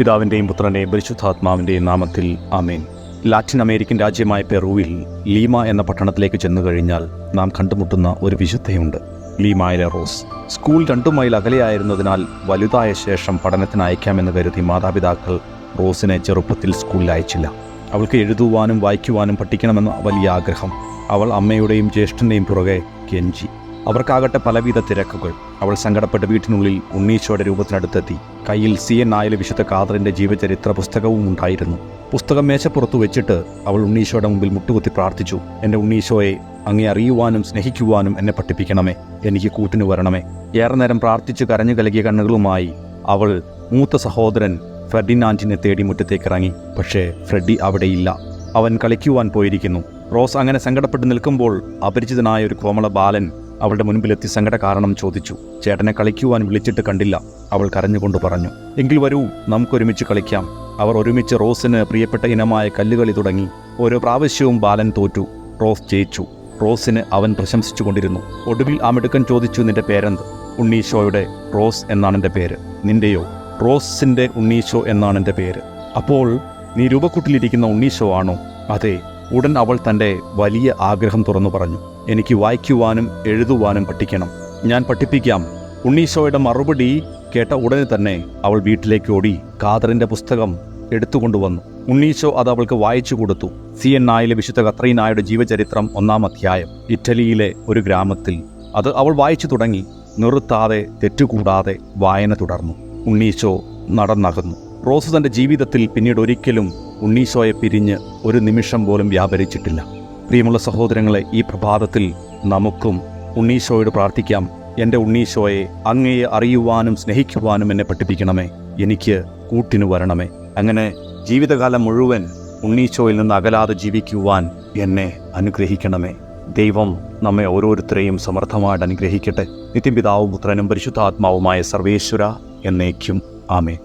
പിതാവിന്റെയും പുത്രന്റെയും പരിശുദ്ധാത്മാവിന്റെയും നാമത്തിൽ ആമേൻ. ലാറ്റിൻ അമേരിക്കൻ രാജ്യമായ പെറുവിൽ ലീമ എന്ന പട്ടണത്തിലേക്ക് ചെന്നു കഴിഞ്ഞാൽ നാം കണ്ടുമുട്ടുന്ന ഒരു വിശുദ്ധയുണ്ട് ലീമായിലെ റോസ്. സ്കൂൾ രണ്ടു മൈൽ അകലെയായിരുന്നതിനാൽ വലുതായ ശേഷം പഠനത്തിന് അയക്കാമെന്ന് കരുതി മാതാപിതാക്കൾ റോസിനെ ചെറുപ്പത്തിൽ സ്കൂളിൽ അയച്ചില്ല. അവൾക്ക് എഴുതുവാനും വായിക്കുവാനും പഠിക്കണമെന്ന വലിയ ആഗ്രഹം അവൾ അമ്മയുടെയും ജ്യേഷ്ഠന്റെയും പുറകെ കെഞ്ചി. അവർക്കാകട്ടെ പലവിധ തിരക്കുകൾ. അവൾ സങ്കടപ്പെട്ട് വീട്ടിനുള്ളിൽ ഉണ്ണീശോയുടെ രൂപത്തിനടുത്തെത്തി. കയ്യിൽ സി. എൻ. നായലെ വിശുദ്ധ കാതറിന്റെ ജീവചരിത്ര പുസ്തകവും ഉണ്ടായിരുന്നു. പുസ്തകം മേശപ്പുറത്ത് വെച്ചിട്ട് അവൾ ഉണ്ണീശോയുടെ മുമ്പിൽ മുട്ടുകുത്തി പ്രാർത്ഥിച്ചു എന്റെ ഉണ്ണീശോയെ അങ്ങെ അറിയുവാനും സ്നേഹിക്കുവാനും എന്നെ പഠിപ്പിക്കണമേ. എനിക്ക് കൂട്ടിനു വരണമേ. ഏറെ നേരം പ്രാർത്ഥിച്ചു കരഞ്ഞു കലകിയ കണ്ണുകളുമായി അവൾ മൂത്ത സഹോദരൻ ഫെർഡിനാൻഡിനെ തേടി മുറ്റത്തേക്ക് ഇറങ്ങി പക്ഷേ ഫ്രെഡി അവിടെയില്ല. അവൻ കളിക്കുവാൻ പോയിരിക്കുന്നു. റോസ് അങ്ങനെ സങ്കടപ്പെട്ട് നിൽക്കുമ്പോൾ അപരിചിതനായ ഒരു കോമള ബാലൻ അവളുടെ മുൻപിലെത്തി സങ്കട കാരണം ചോദിച്ചു. ചേട്ടനെ കളിക്കുവാൻ വിളിച്ചിട്ട് കണ്ടില്ല. അവൾ കരഞ്ഞുകൊണ്ട് പറഞ്ഞു എങ്കിൽ വരൂ നമുക്കൊരുമിച്ച് കളിക്കാം. അവർ ഒരുമിച്ച് റോസിന് പ്രിയപ്പെട്ട ഇനമായ കല്ലുകളി തുടങ്ങി. ഓരോ പ്രാവശ്യവും ബാലൻ തോറ്റു റോസ് ജയിച്ചു. റോസിന് അവൻ പ്രശംസിച്ചുകൊണ്ടിരുന്നു. ഒടുവിൽ ആ മിടുക്കൻ ചോദിച്ചു നിന്റെ പേരെന്ത്? ഉണ്ണീശോയുടെ റോസ് എന്നാണ് എന്റെ പേര്. നിന്റെയോ? റോസിന്റെ ഉണ്ണീശോ എന്നാണ് എന്റെ പേര്. അപ്പോൾ നീ രൂപക്കുട്ടിലിരിക്കുന്ന ഉണ്ണീശോ ആണോ? അതെ. ഉടൻ അവൾ തന്റെ വലിയ ആഗ്രഹം തുറന്നു പറഞ്ഞു. എനിക്ക് വായിക്കുവാനും എഴുതുവാനും പഠിക്കണം. ഞാൻ പഠിപ്പിക്കാം. ഉണ്ണീശോയുടെ മറുപടി കേട്ട ഉടനെ തന്നെ അവൾ വീട്ടിലേക്ക് ഓടി കാതറിന്റെ പുസ്തകം എടുത്തുകൊണ്ടുവന്നു. ഉണ്ണീശോ അത് അവൾക്ക് വായിച്ചു കൊടുത്തു. സി. എൻ. നായിലെ വിശുദ്ധ കത്രീനായുടെ ജീവചരിത്രം ഒന്നാം അധ്യായം ഇറ്റലിയിലെ ഒരു ഗ്രാമത്തിൽ. അത് അവൾ വായിച്ചു തുടങ്ങി. നിർത്താതെ തെറ്റുകൂടാതെ വായന തുടർന്നു. ഉണ്ണീശോ നടന്നകന്നു. റോസ് തന്റെ ജീവിതത്തിൽ പിന്നീട് ഒരിക്കലും ഉണ്ണീശോയെ പിരിഞ്ഞ് ഒരു നിമിഷം പോലും വ്യാപരിച്ചിട്ടില്ല. പ്രിയമുള്ള സഹോദരങ്ങളെ ഈ പ്രഭാതത്തിൽ നമുക്കും ഉണ്ണീശോയോട് പ്രാർത്ഥിക്കാം. എന്റെ ഉണ്ണീശോയെ അങ്ങയെ അറിയുവാനും സ്നേഹിക്കുവാനും എന്നെ പഠിപ്പിക്കണമേ. എനിക്ക് കൂട്ടിനു വരണമേ. അങ്ങനെ ജീവിതകാലം മുഴുവൻ ഉണ്ണീശോയിൽ നിന്ന് അകലാതെ ജീവിക്കുവാൻ എന്നെ അനുഗ്രഹിക്കണമേ. ദൈവം നമ്മെ ഓരോരുത്തരെയും സമർത്ഥമായിട്ട് അനുഗ്രഹിക്കട്ടെ. നിത്യപിതാവും പുത്രനും പരിശുദ്ധാത്മാവുമായ സർവേശ്വര എന്നേക്കും. ആമേ